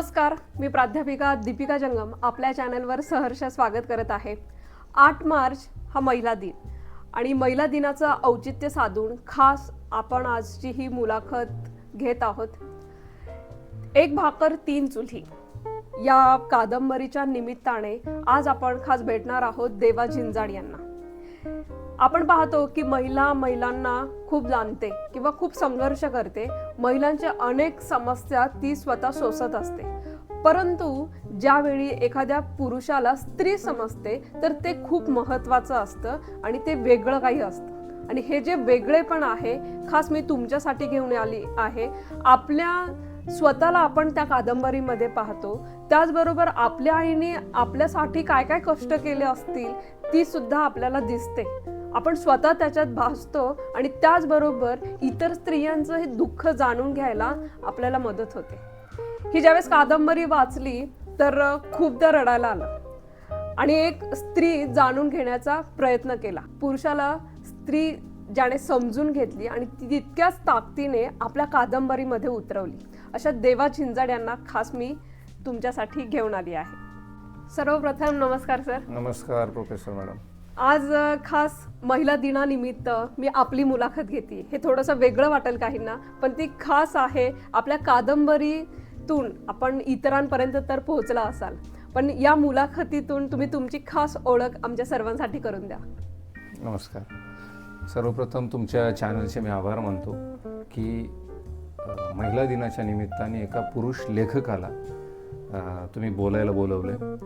नमस्कार मी प्राध्यापिका दीपिका जंगम आपल्या चॅनलवर सहर्ष स्वागत करत आहे. आठ मार्च हा महिला दिन आणि महिला दिनाचं औचित्य साधून खास आपण आजची ही मुलाखत घेत आहोत. एक भाकर तीन चुल्ही या कादंबरीच्या निमित्ताने आज आपण खास भेटणार आहोत देवा झिंजाड यांना. आपण पाहतो की महिला महिलांना खूप जाणते किंवा खूप संघर्ष करते. महिलांच्या अनेक समस्या ती स्वतः सोसत असते. परंतु ज्यावेळी एखाद्या पुरुषाला स्त्री समजते तर ते खूप महत्वाचं असतं आणि ते वेगळं काही असतं. आणि हे जे वेगळेपण आहे खास मी तुमच्यासाठी घेऊन आली आहे. आपल्या स्वतःला आपण त्या कादंबरीमध्ये पाहतो. त्याचबरोबर आपल्या आईने आपल्यासाठी काय काय कष्ट केले असतील ती सुद्धा आपल्याला दिसते. आपण स्वतः त्याच्यात भासतो आणि त्याचबरोबर इतर स्त्रियांचं हे दुःख जाणून घ्यायला आपल्याला मदत होते. ही ज्यावेळेस कादंबरी वाचली तर खूपदा रडायला आलं. आणि एक स्त्री जाणून घेण्याचा प्रयत्न केला. पुरुषाला स्त्री ज्याने समजून घेतली आणि ती तितक्याच ताकदीने आपल्या कादंबरीमध्ये उतरवली. अशा देवा झिंजाड यांना खास मी तुमच्यासाठी घेऊन आली आहे. सर्वप्रथम नमस्कार सर. नमस्कार प्रोफेसर मॅडम. आज खास महिला दिनानिमित्त मी आपली मुलाखत घेते. हे थोडंसं वेगळं वाटेल काहींना पण ती खास आहे आपल्या कादंबरीतून आपण इतरांपर्यंत तर पोहोचला असाल पण या मुलाखतीतून तुम्ही तुमची खास ओळख आमच्या सर्वांसाठी करून द्या. नमस्कार. सर्वप्रथम तुमच्या चॅनलचे मी आभार मानतो की महिला दिनाच्या निमित्ताने एका पुरुष लेखकाला तुम्ही बोलायला बोलवलं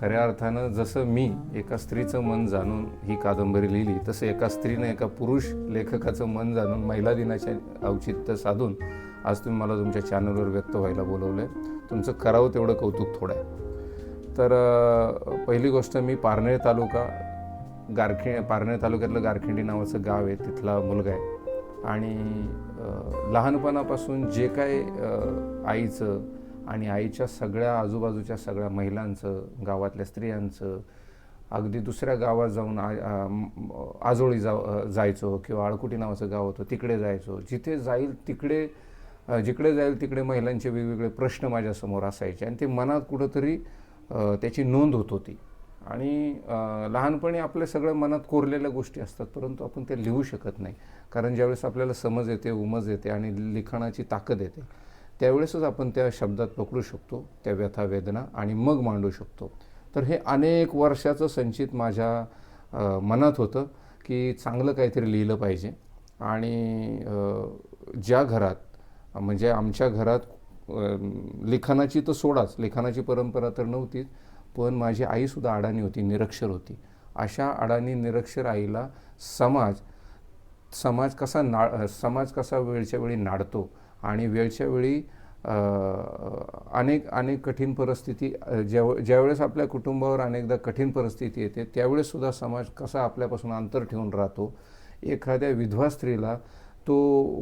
खऱ्या अर्थानं जसं मी एका स्त्रीचं मन जाणून ही कादंबरी लिहिली तसं एका स्त्रीनं एका पुरुष लेखकाचं मन जाणून महिला दिनाचे औचित्य साधून आज तुम्ही मला तुमच्या चॅनलवर व्यक्त व्हायला बोलवलं तुमचं करावं तेवढं कौतुक थोडं आहे. तर पहिली गोष्ट मी पारनेर तालुका गारखे पारनेर तालुक्यातलं गारखिंडी नावाचं गाव आहे तिथला मुलगा आहे. आणि लहानपणापासून जे काय आईचं आणि आईच्या सगळ्या आजूबाजूच्या सगळ्या महिलांचं गावातल्या स्त्रियांचं अगदी दुसऱ्या गावात जाऊन आ- आजोळी जा जायचो किंवा आळकुटी नावाचं गाव होतं तिकडे जायचो. जिथे जाईल तिकडे जिकडे जाईल तिकडे महिलांचे वेगवेगळे प्रश्न माझ्यासमोर असायचे आणि ते मनात कुठंतरी त्याची नोंद होत होती. आणि लहानपणी आपल्या सगळं मनात कोरलेल्या गोष्टी असतात परंतु आपण ते लिहू शकत नाही. कारण ज्यावेळेस आपल्याला समज येते उमज येते आणि लिखाणाची ताकद येते त्यावेळेसच आपण त्या शब्दात पकडू शकतो त्या व्यथा वेदना आणि मग मांडू शकतो. तर हे अनेक वर्षाचं संचित माझ्या मनात होतं की चांगलं काहीतरी लिहिलं पाहिजे. आणि ज्या घरात म्हणजे आमच्या घरात लिखाणाची तर सोडाच लिखाणाची परंपरा तर नव्हतीच पण माझी आईसुद्धा अडाणी होती निरक्षर होती. अशा अडाणी निरक्षर आईला समाज समाज कसा ना समाज कसा वेळच्या वेळी नाडतो आणि वेळच्या वेळी अनेक अनेक कठीण परिस्थिती ज्या ज्यावेळेस आपल्या कुटुंबावर अनेकदा कठीण परिस्थिती येते त्यावेळेससुद्धा समाज कसा आपल्यापासून अंतर ठेवून राहतो एखाद्या विधवा स्त्रीला तो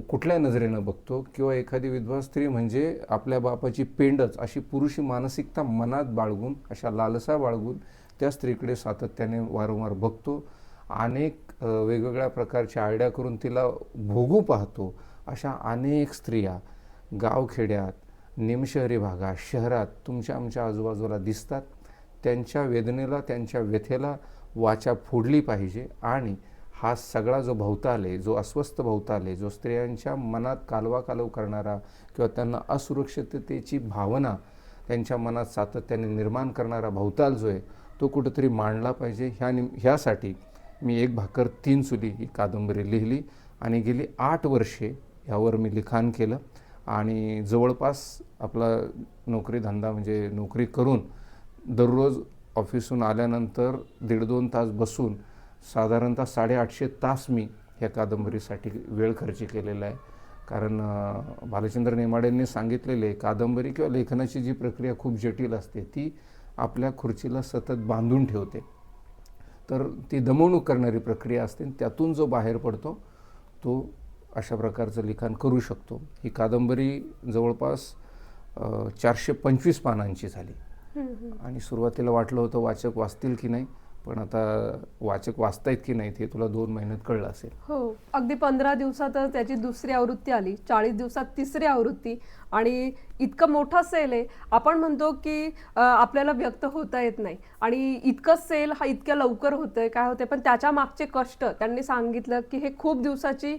कुठल्या नजरेनं बघतो किंवा एखादी विधवा स्त्री म्हणजे आपल्या बापाची पेंडच अशी पुरुषी मानसिकता मनात बाळगून अशा लालसा बाळगून त्या स्त्रीकडे सातत्याने वारंवार बघतो. अनेक वेगवेगळ्या प्रकारच्या आयडिया करून तिला भोगू पाहतो. अशा अनेक स्त्रिया गावखेड्यात निमशहरी भागात शहरात तुमच्या आमच्या आजूबाजूला दिसतात. त्यांच्या वेदनेला त्यांच्या व्यथेला वाचा फोडली पाहिजे आणि हा सगळा जो भवताले आहे जो अस्वस्थ भवताले आहे जो स्त्रियांच्या मनात कालवा कालव करणारा किंवा त्यांना असुरक्षिततेची भावना त्यांच्या मनात सातत्याने निर्माण करणारा भवताल जो आहे तो कुठंतरी मांडला पाहिजे. ह्या निम ह्यासाठी मी एक भाकर तीन चुली ही कादंबरी लिहिली आणि गेली आठ वर्षे यावर मी लिखाण केलं. आणि जवळपास आपला नोकरी धंदा म्हणजे नोकरी करून दररोज ऑफिसहून आल्यानंतर दीड दोन तास बसून साधारणतः साडेआठशे तास मी ह्या कादंबरीसाठी वेळ खर्च केलेला आहे. कारण भालचंद्र नेमाडेंनी सांगितलेले कादंबरी किंवा लेखनाची जी प्रक्रिया खूप जटिल असते ती आपल्या खुर्चीला सतत बांधून ठेवते. तर ती दमवणूक करणारी प्रक्रिया असते त्यातून जो बाहेर पडतो तो अशा प्रकारचं लिखाण करू शकतो. ही कादंबरी जवळपास चारशे पंचवीस पानांची झाली. आणि सुरुवातीला वाटलं होतं वाचक वाचतील की नाही पण आता वाचक वाचतायत की नाहीत हे तुला दोन महिन्यात कळलं असेल. हो. अगदी पंधरा दिवसातच त्याची दुसरी आवृत्ती आली चाळीस दिवसात तिसरी आवृत्ती. आणि इतकं मोठं सेल आहे आपण म्हणतो की आपल्याला व्यक्त होता येत नाही. आणि इतकं सेल हा इतक्या लवकर होतंय काय होतंय पण त्याच्या मागचे कष्ट त्यांनी सांगितलं की हे खूप दिवसाची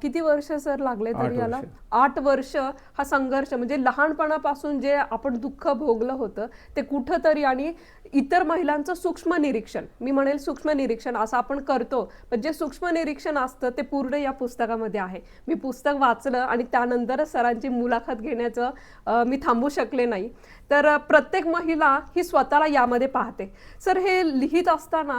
किती वर्ष सर लागले तरी याला. आठ वर्ष हा संघर्ष म्हणजे लहानपणापासून जे आपण दुःख भोगलं होतं ते कुठंतरी आणि इतर महिलांचं सूक्ष्म निरीक्षण मी म्हणेल सूक्ष्म निरीक्षण असं आपण करतो पण जे सूक्ष्म निरीक्षण असतं ते पूर्ण या पुस्तकामध्ये आहे. मी पुस्तक वाचलं आणि त्यानंतरच सरांची मुलाखत घेण्याचं मी थांबू शकले नाही. तर प्रत्येक महिला ही स्वतःला यामध्ये पाहते. सर हे लिहित असताना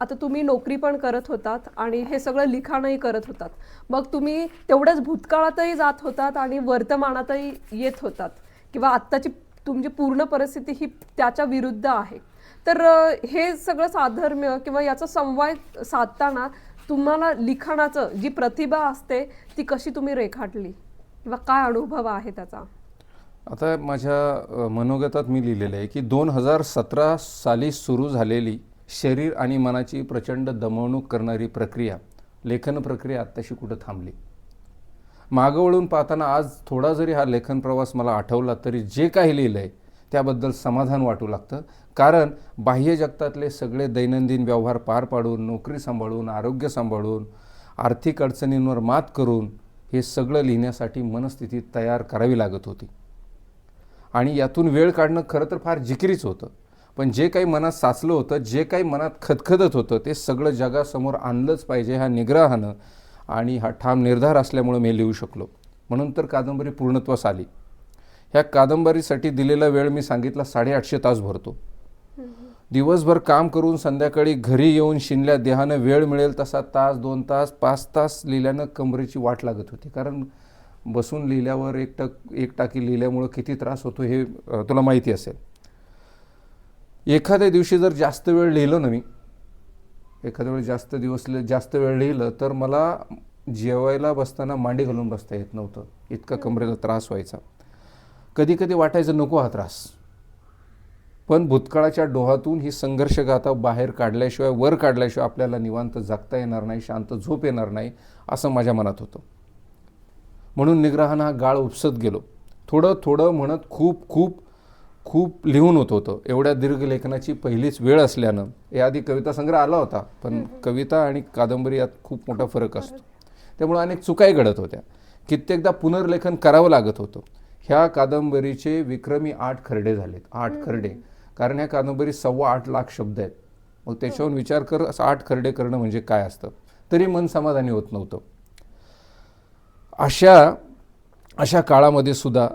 आता तुम्ही नोकरी पण करत होतात आणि हे सगळं लिखाणही करत होतात. मग तुम्ही तेवढंच भूतकाळातही जात होतात आणि वर्तमानातही येत होतात. किंवा आत्ताची तुमची पूर्ण परिस्थिती ही त्याच्या विरुद्ध आहे. तर हे सगळं साधर्म्य किंवा याचा संवाद साधताना तुम्हाला लिखाणाचं जी प्रतिभा असते ती कशी तुम्ही रेखाटली? किंवा काय अनुभव आहे त्याचा? आता माझ्या मनोगतात मी लिहिलेलं आहे की दोन हजार सतरा साली सुरू झालेली शरीर आणि मनाची प्रचंड दमवणूक करणारी प्रक्रिया लेखन प्रक्रिया आत्ताशी कुठं थांबली? मागं वळून पाहताना आज थोडा जरी हा लेखन प्रवास मला आठवला तरी जे काही लिहिलं आहे त्याबद्दल समाधान वाटू लागतं. कारण बाह्य जगतातले सगळे दैनंदिन व्यवहार पार पाडून नोकरी सांभाळून आरोग्य सांभाळून आर्थिक अडचणींवर मात करून हे सगळं लिहिण्यासाठी मनस्थिती तयार करावी लागत होती. आणि यातून वेळ काढणं खरं तर फार जिकिरीच होतं. पण जे काही मनात साचलं होतं जे काही मनात खदखदत होतं ते सगळं जगासमोर आणलंच पाहिजे ह्या निग्रहानं आणि हा ठाम निर्धार असल्यामुळं मी लिहू शकलो. म्हणून तर कादंबरी पूर्णत्वास आली. ह्या कादंबरीसाठी दिलेला वेळ मी सांगितला साडेआठशे तास भरतो. दिवसभर काम करून संध्याकाळी घरी येऊन शिनल्या देहानं वेळ मिळेल तसा तास दोन तास पाच तास लिहिल्यानं कमरेची वाट लागत होती. कारण बसून लिहिल्यावर एक टक एक टाकी लिहिल्यामुळं किती त्रास होतो हे तुला माहिती असेल. एखाद्या दिवशी जर जास्त वेळ लिहिलं ना मी एखाद्या वेळी जास्त दिवस जास्त वेळ लिहिलं तर मला जेवायला बसताना मांडी घालून बसता येत नव्हतं. इतका कमरेला त्रास व्हायचा. कधी कधी वाटायचं नको हा त्रास. पण भूतकाळाच्या डोहातून ही संघर्षगाथा बाहेर काढल्याशिवाय वर काढल्याशिवाय आपल्याला निवांत जगता येणार नाही शांत झोप येणार नाही असं माझ्या मनात होतं. म्हणून निग्रहानं हा गाळ उपसत गेलो. थोडं थोडं म्हणत खूप खूप खूप लिहून होत होतं. एवढ्या दीर्घ लेखनाची पहिलीच वेळ असल्यानं. याआधी कविता संग्रह आला होता पण कविता आणि कादंबरी यात खूप मोठा फरक असतो. त्यामुळे अनेक चुकाही घडत होत्या. कित्येकदा पुनर्लेखन करावं लागत होतं. ह्या कादंबरीचे विक्रमी आठ खरडे झालेत. आठ खरडे. कारण ह्या कादंबरीत सव्वा आठ लाख शब्द आहेत. मग त्याच्यावरून विचार कर असं आठ खरडे करणं म्हणजे काय असतं? तरी मन समाधानी होत नव्हतं. अशा अशा काळामध्ये सुद्धा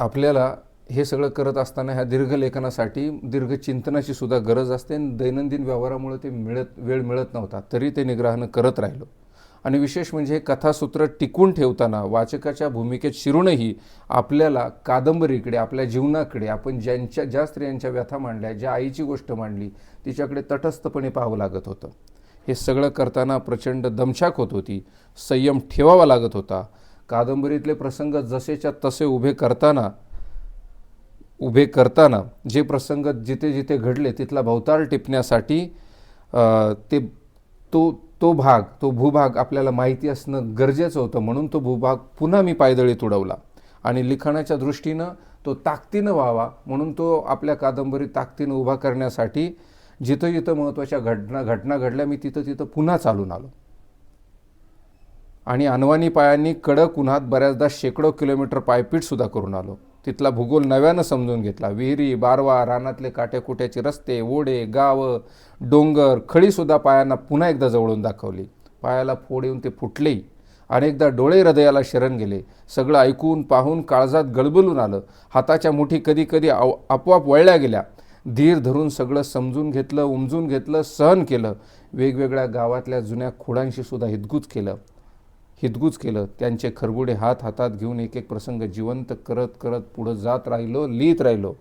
आपल्याला हे सगळं करत असताना ह्या दीर्घ लेखनासाठी दीर्घ चिंतनाची सुद्धा गरज असते आणि दैनंदिन व्यवहारामुळे ते मिळत वेळ मिळत नव्हता तरी ते निग्रहानं करत राहिलो. आणि विशेष म्हणजे हे कथासूत्र टिकून ठेवताना वाचकाच्या भूमिकेत शिरूनही आपल्याला कादंबरीकडे आपल्या जीवनाकडे आपण ज्यांच्या ज्या स्त्रियांच्या व्यथा मांडल्या ज्या आईची गोष्ट मांडली तिच्याकडे तटस्थपणे पाहावं लागत होतं. हे सगळं करताना प्रचंड दमछाक होत होती संयम ठेवावा लागत होता. कादंबरीतले प्रसंग जसेच्या तसे उभे करताना उभे करताना जे प्रसंग जिथे जिथे घडले तिथला भवताल टिपण्यासाठी ते तो तो भाग तो भूभाग आपल्याला माहिती असणं गरजेचं होतं. म्हणून तो भूभाग पुन्हा मी पायदळीत उडवला. आणि लिखाणाच्या दृष्टीनं तो ताकदीनं व्हावा. म्हणून तो आपल्या कादंबरी ताकदीनं उभा करण्यासाठी जिथं जिथं महत्त्वाच्या घटना घटना घडल्या मी तिथं तिथं पुन्हा चालून आलो. आणि अनवानी पायांनी कडक उन्हात बऱ्याचदा शेकडो किलोमीटर पायपीटसुद्धा करून आलो. तिथला भूगोल नव्यानं समजून घेतला. विहिरी बारवा रानातले काट्याकुट्याचे रस्ते ओढे गावं डोंगर खळीसुद्धा पायांना पुन्हा एकदा जवळून दाखवली. पायाला फोड येऊन ते फुटले. अनेकदा डोळे हृदयाला शरण गेले. सगळं ऐकून पाहून काळजात गळबलून आलं. हाताच्या मुठी कधी कधी आव- आपोआप वळल्या गेल्या. धीर धरून सगळं समजून घेतलं उमजून घेतलं सहन केलं. वेगवेगळ्या गावातल्या जुन्या खोडांशी सुद्धा हितगुज केलं. हितगुज केलं. त्यांचे खरबुडे हात हातात घेऊन एक एक प्रसंग जिवंत करत करत पुढं जात राहिलो लिहित राहिलो.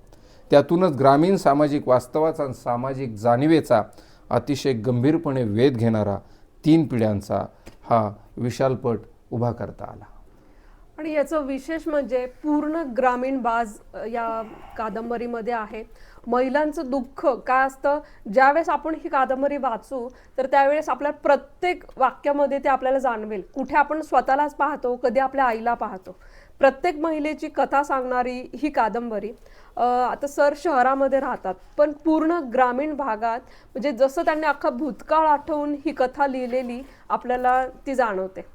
त्यातूनच ग्रामीण सामाजिक वास्तवाचा आणि सामाजिक जाणीवेचा अतिशय गंभीरपणे वेध घेणारा तीन पिढ्यांचा हा विशालपट उभा करता आला. आणि याचं विशेष म्हणजे पूर्ण ग्रामीण बाज या कादंबरीमध्ये आहे. महिलांचं दुःख काय असतं? ज्यावेळेस आपण ही कादंबरी वाचू तर त्यावेळेस आपल्या प्रत्येक वाक्यामध्ये ते आपल्याला जाणवेल. कुठे आपण स्वतःलाच पाहतो कधी आपल्या आईला पाहतो. प्रत्येक महिलेची कथा सांगणारी ही कादंबरी आता सर शहरामध्ये राहतात पण पूर्ण ग्रामीण भागात म्हणजे जसं त्यांनी अख्खा भूतकाळ आठवून ही कथा लिहिलेली आपल्याला ती जाणवते.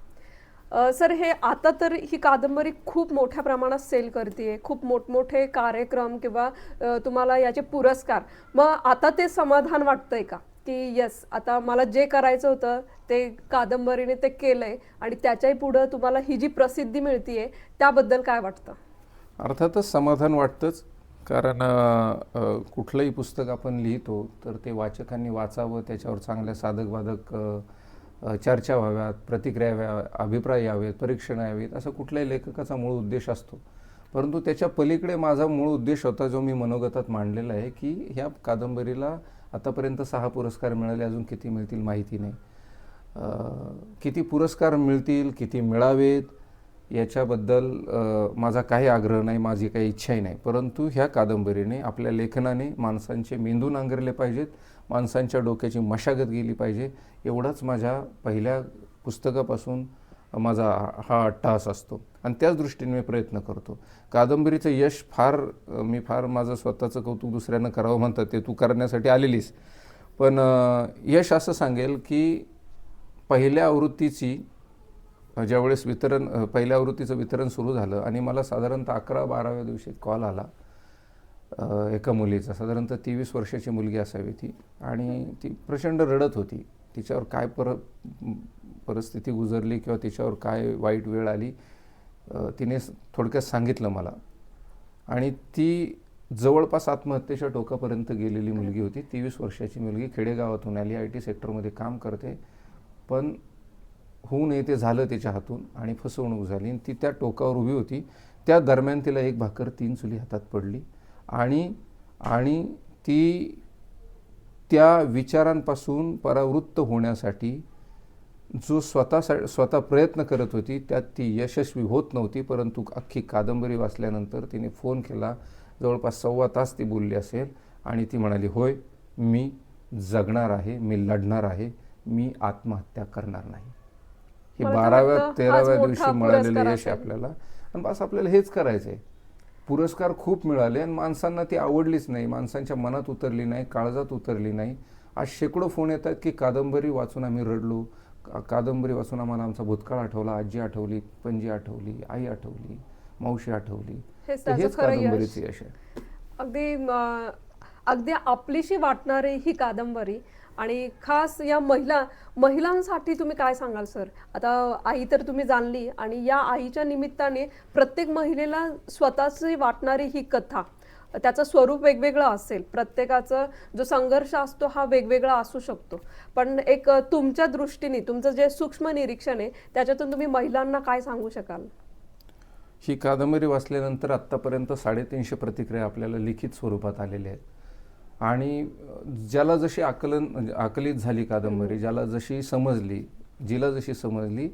सर हे आता तर ही कादंबरी खूप मोठ्या प्रमाणात सेल करते खूप मोठमोठे कार्यक्रम किंवा तुम्हाला याचे पुरस्कार. मग आता ते समाधान वाटतंय का? की येस आता मला जे करायचं होतं ते कादंबरीने ते केलंय आणि त्याच्याही पुढं तुम्हाला ही जी प्रसिद्धी मिळतीये त्याबद्दल काय वाटतं? अर्थातच समाधान वाटतंच. कारण कुठलंही पुस्तक आपण लिहितो तर ते वाचकांनी वाचावं त्याच्यावर चांगल्या साधक बाधक चर्चा व्हाव्यात प्रतिक्रिया व्या अभिप्राय यावेत परीक्षणं यावेत असं कुठल्याही लेखकाचा मूळ उद्देश असतो. परंतु त्याच्या पलीकडे माझा मूळ उद्देश होता जो मी मनोगतात मांडलेला आहे की ह्या कादंबरीला आतापर्यंत सहा पुरस्कार मिळाले अजून किती मिळतील माहिती नाही. किती पुरस्कार मिळतील किती मिळावेत याच्याबद्दल माझा काही आग्रह नाही माझी काही इच्छाही नाही. परंतु ह्या कादंबरीने आपल्या लेखनाने माणसांचे मेंदू नांगरले पाहिजेत माणसांच्या डोक्याची मशागत गेली पाहिजे एवढाच माझ्या पहिल्या पुस्तकापासून माझा हा अट्टहास असतो. आणि त्याच दृष्टीने मी प्रयत्न करतो. कादंबरीचं यश फार मी फार माझं स्वतःचं कौतुक दुसऱ्यांना करावं म्हणतात ते तू करण्यासाठी आलेलीस. पण यश असं सांगेल की पहिल्या आवृत्तीची ज्यावेळेस वितरण पहिल्या आवृत्तीचं वितरण सुरू झालं आणि मला साधारणतः अकरा बाराव्या दिवशी कॉल आला एका मुलीचा. साधारणतः तेवीस वर्षाची मुलगी असावी ती. आणि ती प्रचंड रडत होती. तिच्यावर काय पर परिस्थिती गुजरली किंवा तिच्यावर काय वाईट वेळ आली तिने थोडक्यात सांगितलं मला. आणि ती जवळपास आत्महत्येच्या टोकापर्यंत गेलेली मुलगी होती. तेवीस वर्षाची मुलगी खेडेगावातून आली आय टी सेक्टरमध्ये काम करते. पण होऊ नये ते झालं त्याच्या हातून आणि फसवणूक झाली. आणि ती त्या टोकावर उभी होती. त्या दरम्यान तिला एक भाकर तीन चुली हातात पडली. आणि आणि ती त्या विचारांपासून परावृत्त होण्यासाठी जो स्वतः स्वतः प्रयत्न करत होती त्यात ती यशस्वी होत नव्हती. परंतु अख्खी कादंबरी वाचल्यानंतर तिने फोन केला. जवळपास सव्वा तास ती बोलली असेल आणि ती म्हणाली होय मी जगणार आहे मी लढणार आहे मी आत्महत्या करणार नाही. हे बाराव्या तेराव्या दिवशी मिळालेलं यश. आपल्याला. आणि बस आपल्याला हेच करायचं आहे पुरस्कार खूप मिळाले आणि माणसांना ती आवडलीच नाही. माणसांच्या मनात उतरली नाही काळजात उतरली नाही. आज शेकडो फोन येतात की कादंबरी वाचून आम्ही रडलो. कादंबरी वाचून आम्हाला आमचा भूतकाळ आठवला. आजी आठवली पणजी आठवली आई आठवली मावशी आठवली. हेच. कादंबरीचं यश आहे. अगदी अगदी आपलीशी वाटणारी ही कादंबरी आणि खास या महिला महिलांसाठी तुम्ही काय सांगाल सर? आता आई तर तुम्ही जाणली आणि या आईच्या निमित्ताने प्रत्येक महिलेला स्वतःची वाटणारी ही कथा त्याचं स्वरूप वेगवेगळं असेल. प्रत्येकाचा जो संघर्ष असतो हा वेगवेगळा असू शकतो. पण एक तुमच्या दृष्टीने तुमचं जे सूक्ष्म निरीक्षण आहे त्याच्यातून तुम्ही महिलांना काय सांगू शकाल? ही कादंबरी वाचल्यानंतर आत्तापर्यंत साडेतीनशे प्रतिक्रिया आपल्याला लिखित स्वरूपात आलेल्या आहेत. आणि ज्याला जशी आकलन म्हणजे आकलित झाली कादंबरी ज्याला जशी समजली जिला जशी समजली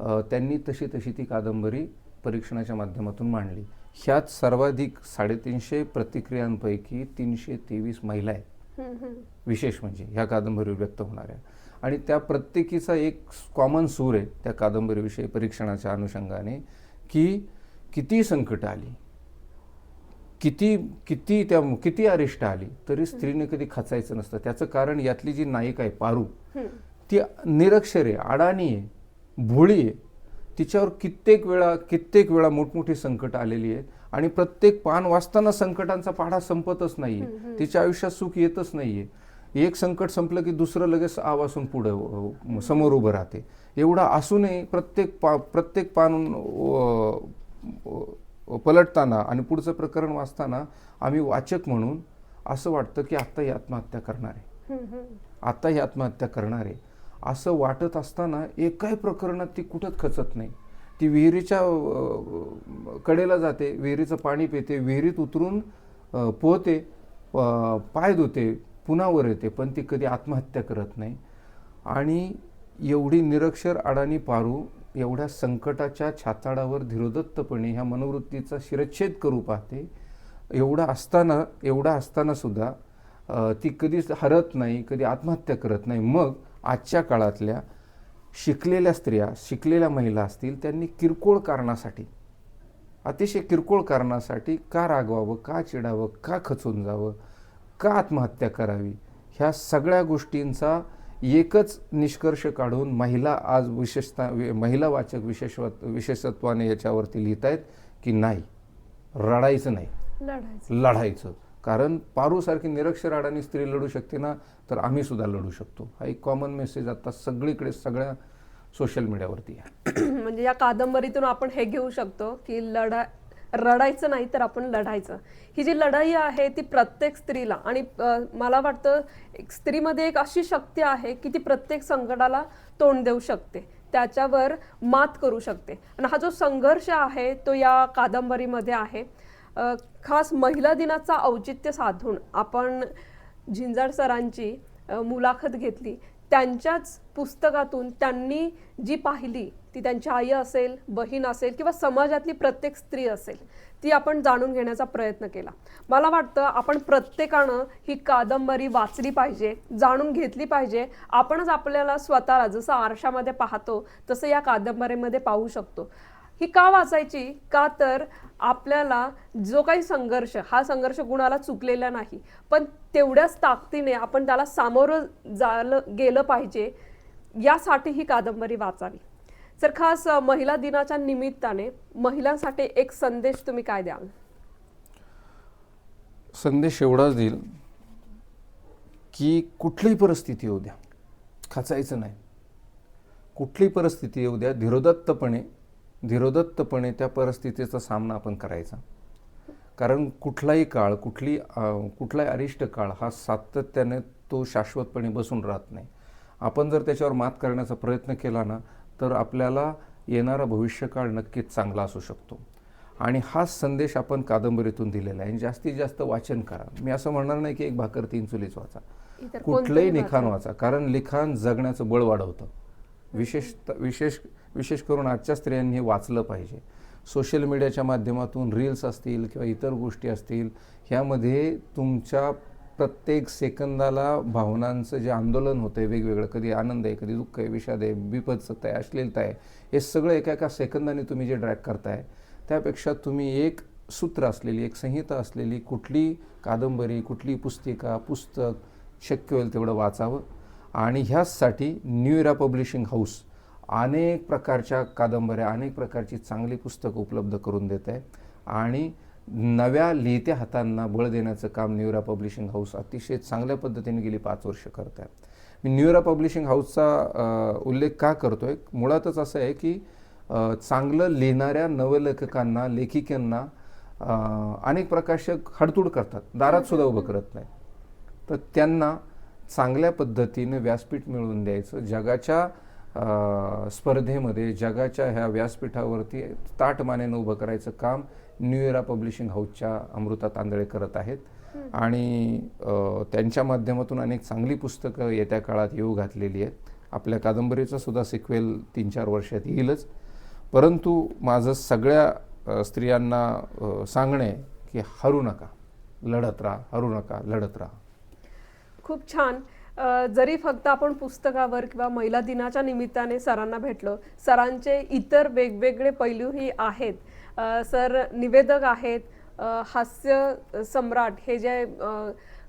त्यांनी तशी तशी ती कादंबरी परीक्षणाच्या माध्यमातून मांडली. ह्यात सर्वाधिक साडेतीनशे प्रतिक्रियांपैकी तीनशे तेवीस महिला आहेत. विशेष म्हणजे ह्या कादंबरीवर व्यक्त होणाऱ्या. आणि त्या प्रत्येकीचा एक कॉमन सूर आहे त्या कादंबरीविषयी परीक्षणाच्या अनुषंगाने की किती संकट आली. किती किती त्या किती अरिष्ट आली तरी स्त्रीने कधी खचायचं नसतं. त्याचं कारण यातली जी नायिका आहे पारू. ती निरक्षर आहे अडाणी आहे भोळी आहे. तिच्यावर कित्येक वेळा कित्येक वेळा मोठमोठी संकट आलेली आहेत. आणि प्रत्येक पान वाचताना संकटांचा पाढा संपतच नाहीये. तिच्या आयुष्यात सुख येतच नाहीये. एक संकट संपलं की दुसरं लगेच आवासून पुढं समोर उभं राहते. एवढं असूनही प्रत्येक पा प्रत्येक पान पलटताना आणि पुढचं प्रकरण वाचताना आम्ही वाचक म्हणून असं वाटतं की आत्ता ही आत्महत्या करणार. आहे हम्म, हम्म. आता ही आत्महत्या करणार. आहे असं वाटत असताना एकाही प्रकरणात ती कुठंच खचत नाही. ती विहिरीच्या कडेला जाते विहिरीचं पाणी पिते विहिरीत उतरून पोहते पाय धुते पुन्हा वर येते पण ती कधी आत्महत्या करत नाही. आणि एवढी निरक्षर अडाणी पारू एवढ्या संकटाच्या छाताडावर धीरोदत्तपणे ह्या मनोवृत्तीचा शिरच्छेद करू पाहते. एवढा असताना एवढा असतानासुद्धा ती कधीच हरत नाही कधी आत्महत्या करत नाही. मग आजच्या काळातल्या शिकलेल्या स्त्रिया शिकलेल्या महिला असतील त्यांनी किरकोळ कारणासाठी अतिशय किरकोळ कारणासाठी का रागवावं का चिडावं का खचून जावं का आत्महत्या करावी ह्या सगळ्या गोष्टींचा एकच निष्कर्ष काढून महिला आज विशेषतः महिला वाचक विशेषव विशेषत्वाने याच्यावरती लिहित आहेत की नाही रडायचं नाही. लढायचं. लढायचं. कारण पारूसारखी निरक्षर अडाणी स्त्री लढू शकते ना तर आम्ही सुद्धा लढू शकतो. हा एक कॉमन मेसेज आता सगळीकडे सगळ्या सोशल मीडियावरती आहे. म्हणजे या कादंबरीतून आपण हे घेऊ शकतो की लढा रडायचं नाही तर आपण लढायचं. ही जी लढाई आहे ती प्रत्येक स्त्रीला आणि मला वाटतं एक स्त्रीमध्ये एक अशी शक्ती आहे की ती प्रत्येक संकटाला तोंड देऊ शकते. त्याच्यावर मात करू शकते. आणि हा जो संघर्ष आहे तो या कादंबरीमध्ये आहे. खास महिला दिनाचा औचित्य साधून आपण झिंजाड सरांची मुलाखत घेतली. त्यांच्याच पुस्तकातून त्यांनी जी पाहिली ती त्यांची आई असेल बहीण असेल किंवा समाजातली प्रत्येक स्त्री असेल ती आपण जाणून घेण्याचा प्रयत्न केला. मला वाटतं आपण प्रत्येकानं ही कादंबरी वाचली पाहिजे जाणून घेतली पाहिजे. आपणच आपल्याला स्वतःला जसं आरशामध्ये पाहतो तसं या कादंबरीमध्ये पाहू शकतो. ही का वाचायची? का तर आपल्याला जो काही संघर्ष हा संघर्ष कुणाला चुकलेला नाही पण तेवढ्याच ताकदीने आपण त्याला सामोरं जालं गेलं पाहिजे यासाठी ही कादंबरी वाचावी. तर खास महिला दिनाच्या निमित्ताने महिलांसाठी एक संदेश तुम्ही काय द्याल? संदेश एवढाच देईल की कुठलीही परिस्थिती येऊ द्या. खचायचं नाही. कुठलीही परिस्थिती येऊ द्या. धीरोदत्तपणे धीरोदत्तपणे त्या परिस्थितीचा सामना आपण करायचा. कारण कुठलाही काळ कुठली कुठलाही अरिष्ट काळ हा सातत्याने तो शाश्वतपणे बसून राहत नाही. आपण जर त्याच्यावर मात करण्याचा प्रयत्न केला ना तर आपल्याला येणारा भविष्यकाळ नक्कीच चांगला असू शकतो. आणि हाच संदेश आपण कादंबरीतून दिलेला आहे. आणि जास्तीत जास्त वाचन करा. मी असं म्हणणार नाही की एक भाकर तीन चुलीच वाचा. कुठलंही लिखाण वाचा. वाचा. कारण लिखाण जगण्याचं बळ वाढवतं. विशेष विशेष विशेष करून आजच्या स्त्रियांनी हे वाचलं पाहिजे. सोशल मीडियाच्या माध्यमातून रील्स असतील किंवा इतर गोष्टी असतील ह्यामध्ये तुमच्या प्रत्येक सेकंदाला भावनांचं जे आंदोलन होतं आहे वेगवेगळं कधी आनंद आहे कधी दुःख आहे विषाद आहे बिपत्सत आहे अश्लीलता आहे हे सगळं एका एका सेकंदाने तुम्ही जे ड्रॅक करताय त्यापेक्षा तुम्ही एक सूत्र असलेली एक संहिता असलेली कुठली कादंबरी कुठली पुस्तिका पुस्तक शक्य होईल तेवढं वाचावं. आणि ह्याचसाठी न्यू इरा पब्लिशिंग हाऊस अनेक प्रकारच्या कादंबऱ्या अनेक प्रकारची चांगली पुस्तकं उपलब्ध करून देत आहे. आणि नव्या लिहित्या हातांना बळ देण्याचं काम न्यूरा पब्लिशिंग हाऊस अतिशय चांगल्या पद्धतीने गेली पाच वर्ष करत आहे. मी न्यूरा पब्लिशिंग हाऊसचा उल्लेख का करतो आहे मुळातच असं आहे की चांगलं लिहिणाऱ्या नवलेखकांना लेखिकांना अनेक प्रकाशक हडतूड करतात. दारात सुद्धा उभं करत नाही. तर त्यांना चांगल्या पद्धतीने व्यासपीठ मिळवून द्यायचं. जगाच्या स्पर्धेमध्ये जगाच्या ह्या व्यासपीठावरती ताट मानेनं उभं करायचं काम न्यू इरा पब्लिशिंग हाऊसच्या अमृता तांदळे करत आहेत. आणि त्यांच्या माध्यमातून अनेक चांगली पुस्तकं येत्या काळात येऊ घातलेली आहेत. आपल्या कादंबरीचं सुद्धा सिक्वेल तीन चार वर्षात येईलच. परंतु माझं सगळ्या स्त्रियांना सांगणं की हरू नका लढत राहा हरू नका लढत राहा. खूप छान. जरी फक्त आपण पुस्तकावर किंवा महिला दिनाच्या निमित्ताने सरांना भेटलो सरांचे इतर वेगवेगळे पैलूही आहेत. सर निवेदक आहेत. हास्य सम्राट हे जे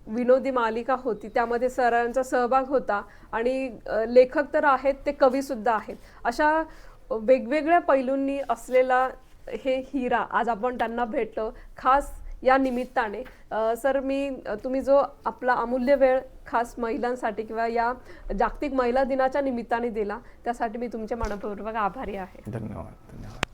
विनोदी मालिका होती त्यामध्ये सरांचा सहभाग होता आणि लेखक तर आहेत ते कवीसुद्धा आहेत. अशा वेगवेगळ्या पैलूंनी असलेला हे हिरा आज आपण त्यांना भेटलो. खास या निमित्ताने सर मी तुम्ही जो आपला अमूल्य वेळ खास महिलांसाठी किंवा या जागतिक महिला दिनाच्या निमित्ताने दिला त्यासाठी मी तुमचे मनपूर्वक आभारी आहे. धन्यवाद धन्यवाद.